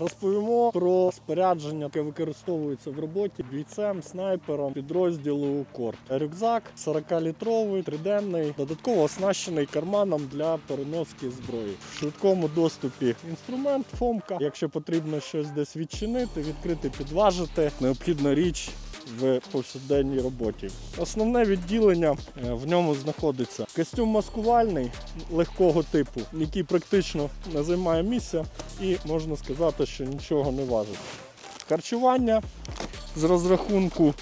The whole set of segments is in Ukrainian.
Розповімо про спорядження, яке використовується в роботі бійцем, снайпером підрозділу Корт. Рюкзак 40-літровий, триденний, додатково оснащений карманом для переноски зброї. В швидкому доступі інструмент фомка. Якщо потрібно щось десь відчинити, відкрити, підважити, необхідна річ в повсякденній роботі. Основне відділення е, в ньому знаходиться костюм маскувальний легкого типу, який практично не займає місця і можна сказати, що нічого не важить. Харчування з розрахунку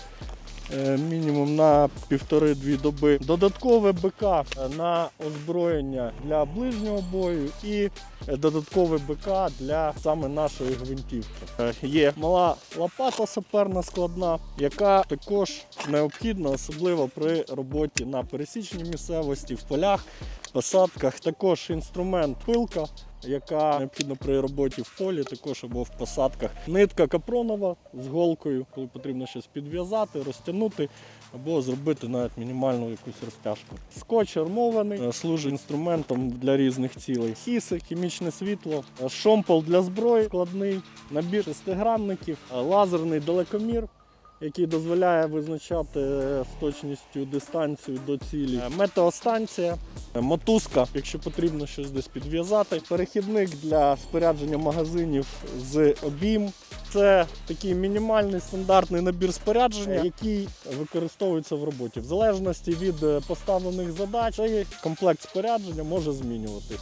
мінімум на півтори-дві доби. Додаткове БК е, на озброєння для ближнього бою і е, додаткове БК для саме нашої гвинтівки. Е, Є мала лопата саперна складна, яка також необхідна, особливо при роботі на пересічній місцевості, в полях, посадках. Також інструмент пилка, яка необхідна при роботі в полі, також або в посадках. Нитка капронова з голкою, коли потрібно щось підв'язати, розтягнути або зробити навіть мінімальну якусь розтяжку. Скотч армований, е, служить інструментом для різних цілей. Хіси, хімічне світло, е, шомпол для зброї складний, набір шестигранників, е, лазерний далекомір. Який дозволяє визначати е, з точністю дистанцію до цілі. Е, Метеостанція, е, мотузка, якщо потрібно щось десь підв'язати. Перехідник для спорядження магазинів з обійм. Це такий мінімальний стандартний набір спорядження, який використовується в роботі. В залежності від поставлених задач, цей комплект спорядження може змінюватись.